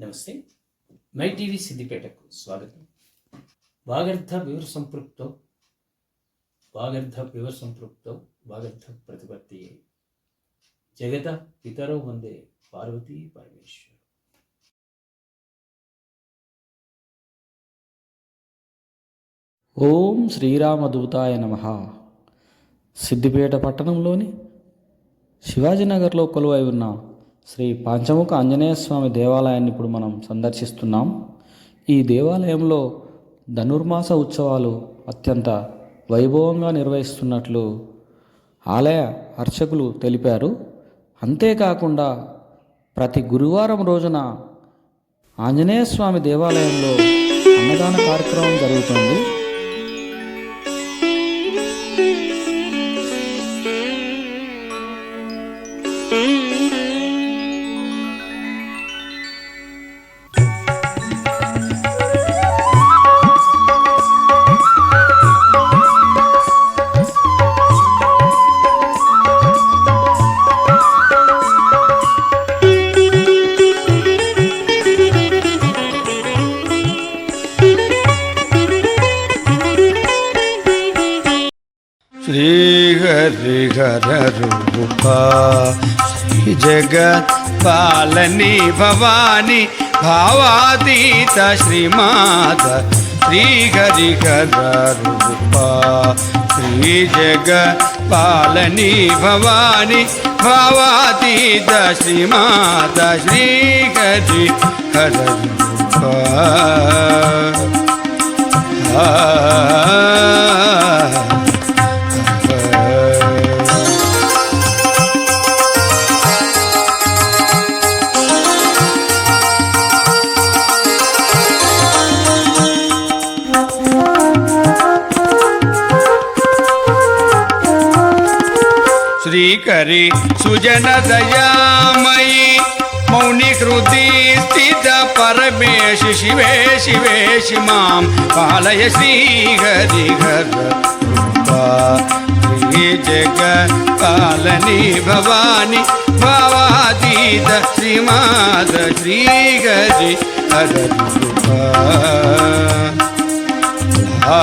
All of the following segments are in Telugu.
నమస్తే. మై టీవీ సిద్దిపేటకు స్వాగతం. వాగర్థ వివర సంపృక్తో వాగర్థ వివర సంపృక్తో వాగర్థ ప్రతిపత్తి. జగత పితరో వందే పార్వతీ పరమేశ్వర్. ఓం శ్రీరామదూతాయ నమ. సిద్దిపేట పట్టణంలోని శివాజీనగర్లో కొలువై ఉన్న శ్రీ పంచముఖ ఆంజనేయ స్వామి దేవాలయాన్ని ఇప్పుడు మనం సందర్శిస్తున్నాం. ఈ దేవాలయంలో ధనుర్మాస ఉత్సవాలు అత్యంత వైభవంగా నిర్వహిస్తున్నట్లు ఆలయ అర్చకులు తెలిపారు. అంతేకాకుండా ప్రతి గురువారం రోజున ఆంజనేయ స్వామి దేవాలయంలో అన్నదాన కార్యక్రమం జరుగుతుంది. శ్రీహరిహరూపా శ్రీ జగత్పాలని భవాని భావాతీత శ్రీమాత శ్రీహరిహరూపా శ్రీ జగత్పాలని భవాని భావాతీత శ్రీమాత శ్రీహరిహరూపా Ah सुरी करी सुजन दयामयी मौनि कृति स्थित परमेश शिवे शिवे शिमां पालय श्रीहरिहर जगपालनी भवानी भवातीत श्रीमाद श्रीहरि हर आ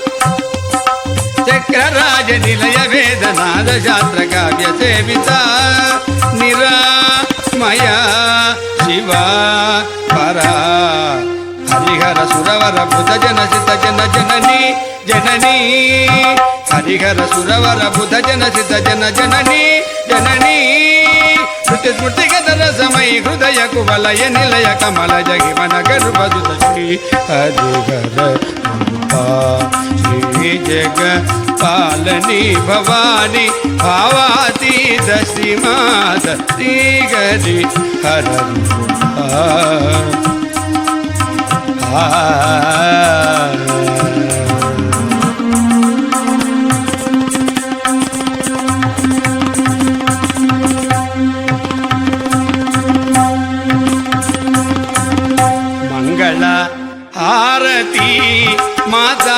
శివంకరి భువన మనోహరి భూత శివంకరి చక్రరాజ నిలయ వేదనాద శాస్త్ర కావ్య సేవిత. చక్రరాజ నిలయ వేదనాద శాస్త్ర కావ్య సేవిత నిరామయ శివ పరా. హరిహర సురవర బుధ జన సిత జన జనని జనని. హరిహర సురవర బుధ జన సిత జన జనని జనని. శృతి స్మృతి గదర సమయ హృదయ కువలయ నిలయ కమల జగిమన గర్భదుత శ్రీ హరిహర రూపా శ్రీ జగ పాలని భవాని భావాతీత శ్రీమాత శ్రీ మాతా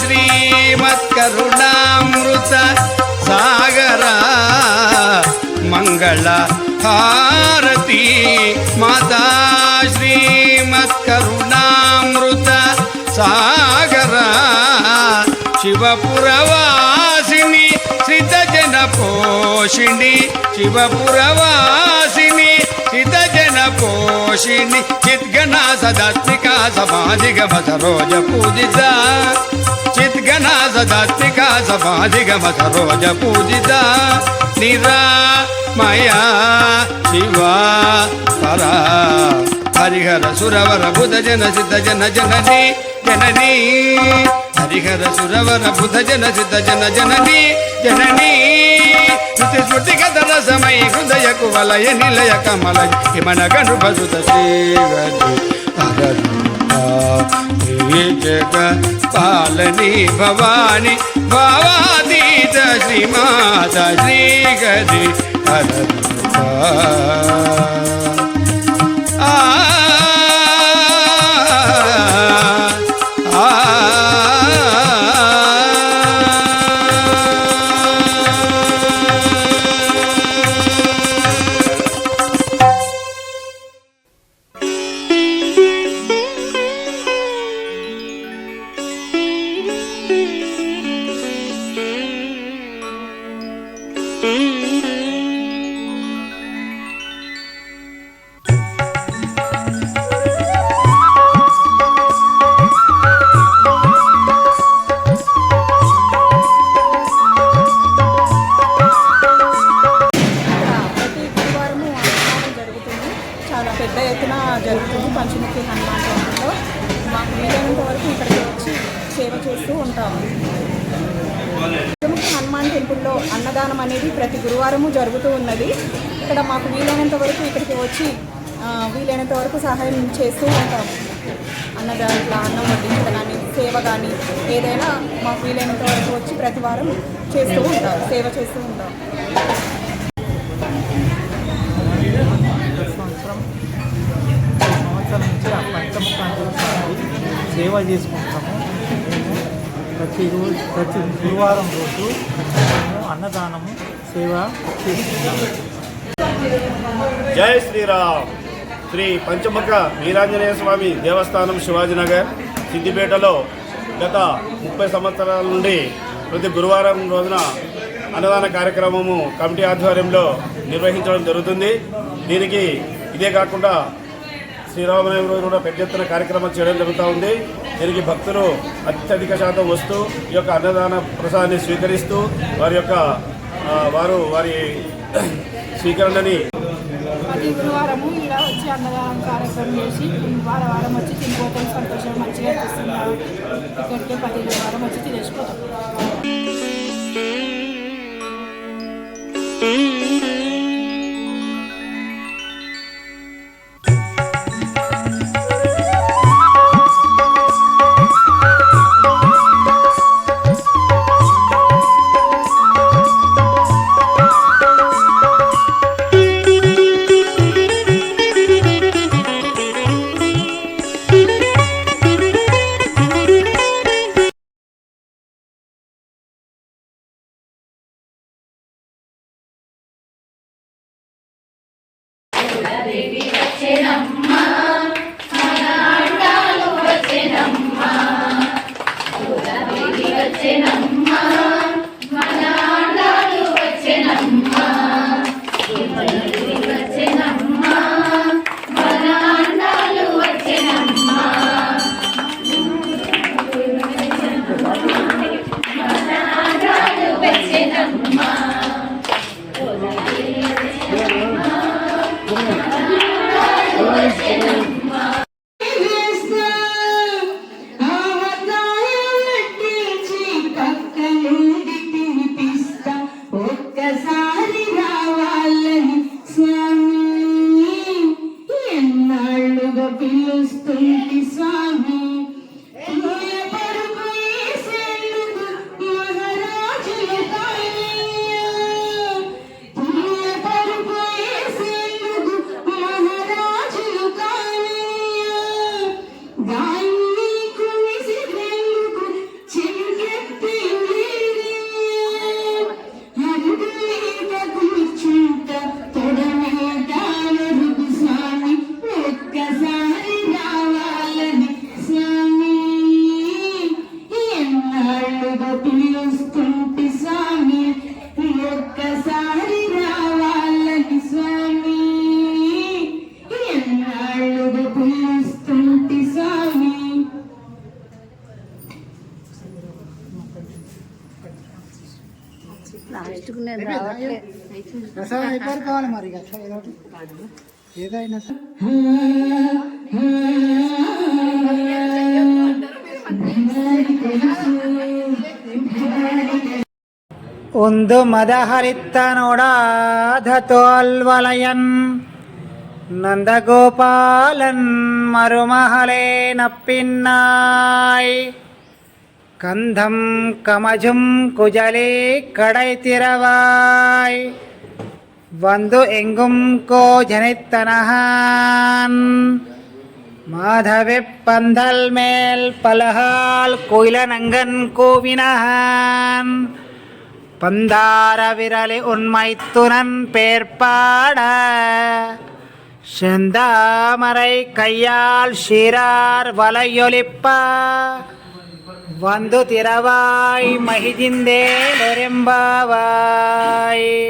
శ్రీమత్కరుణామృత సాగర మంగళ హారతి. మాతా శ్రీమత్కరుణామృత సాగర శివపురవాసిని సిద్ధజన పోషిణి శివపురవాసి పోషిణి చిద్గణ సదాత్మిక సమాధిగమ రోజ పూజిత. చిద్గణ సదాత్మిక సమాధిగమ రోజ పూజిత. నిరామయా శివా పరా హరిహర సురవర బుధ జన సిద్ధ జన జనని జనని. హరిహర సురవర బుధ జన సిద్ధ జన జనని జననీ. శృతి స్మృతి గత రసమై హృదయ కువలయ నిలయ కమల హిమన గను భసుత జగ పాలని భవాని భావాతీత శ్రీమాత శ్రీగది హర అన్నదానం అనేది ప్రతి గురువారము జరుగుతూ ఉన్నది. ఇక్కడ మాకు వీలైనంత వరకు ఇక్కడికి వచ్చి వీలైనంత వరకు సహాయం చేస్తూ ఉంటాము అన్నదానం ఇట్లా అన్నం వడ్డించడం కానీ సేవ కానీ ఏదైనా మాకు వీలైనంత వరకు వచ్చి ప్రతి వారం చేస్తూ ఉంటాం సేవ చేస్తూ ఉంటాం. సంవత్సరం సంవత్సరం నుంచి ఆ పంచముఖ సేవ చేసుకుంటాం ప్రతిరోజు ప్రతి గురువారం రోజు మేము అన్నదానము సేవ చేసుకుంటాము జై శ్రీరామ్. శ్రీ పంచముఖ వీరాంజనేయ స్వామి దేవస్థానం శివాజీనగర్ సిద్దిపేటలో గత ముప్పై సంవత్సరాల నుండి ప్రతి గురువారం రోజున అన్నదాన కార్యక్రమము కమిటీ ఆధ్వర్యంలో నిర్వహించడం జరుగుతుంది. దీనికి ఇదే కాకుండా శ్రీరామనవమి రోజు కూడా పెద్ద ఎత్తున కార్యక్రమం చేయడం జరుగుతూ ఉంది. దీనికి భక్తులు అత్యధిక శాతం వస్తూ ఈ యొక్క అన్నదాన ప్రసాదాన్ని స్వీకరిస్తూ వారి యొక్క వారు వారి స్వీకరణని ప్రతి గురువారము ఇలా వచ్చి అన్నదానం కార్యక్రమం చేసి వారం వారం వచ్చి తినిపోతాం సంతోషం మంచిగా అనిపిస్తున్నారు ఇక్కడికే ప్రతి గురువారం వచ్చి తినేసిపోతాం. తొలిస్తుంటి స్వామి ఒక్కసారి రావాలని స్వామి. ఎన్నాళ్ళుగా కావాలి మరి ఏదైనా ಒಂದು ಮದಹರಿತ್ತನೊಡಾಧತೋಲ್ವಲಯನ್ நந்தகோபாலன் மருமகளே நப்பின்னாய் கந்தம் கமஜும் குஜலே கடை திறவாய் வந்து எங்கும் கோ ஜனித்தனகான் மாதவி பந்தல் மேல் பலகால் குயிலனங்கன் கோவினகான் பந்தார விரலி உண்மை துணன் பேர்பாட. செந்தாமரை கையால் ஷீரார் வலையொலிப்பா. வந்து திறவாய் மகிதிந்தே நெரும்பாவாய்